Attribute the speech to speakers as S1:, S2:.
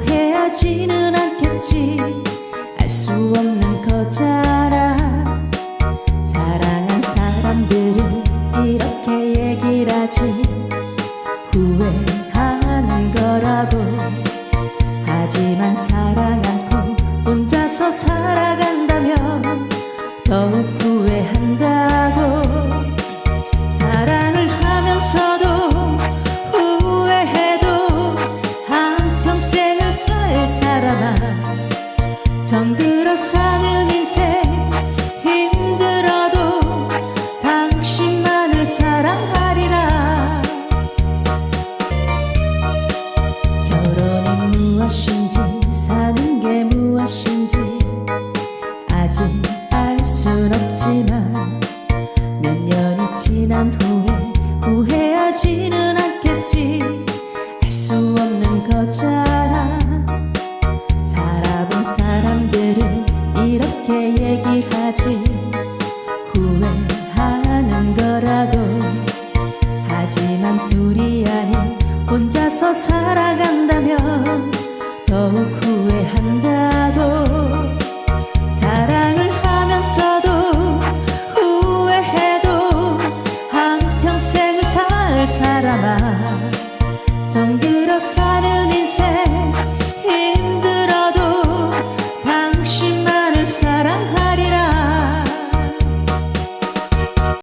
S1: 후회하지는 않겠지. 알 수 없는 거잖아. 사랑한 사람들이 이렇게 얘기를 하지. 후회하는 거라고. 하지만 사랑 않고 혼자서 살아간다면 더욱 정들어 사는 인생. 힘들어도 당신만을 사랑하리라. 결혼이 무엇인지 사는 게 무엇인지 아직 알 순 없지만 몇 년이 지난 후에 후회하지는 않겠지. 알 수 없는 거잖아. 같이 후회하는 거라고 하지만 둘이 아닌 혼자서 살아간다면 더욱 후회한다고. 사랑을 하면서도 후회해도 한평생을 살 사람아. 정들어 살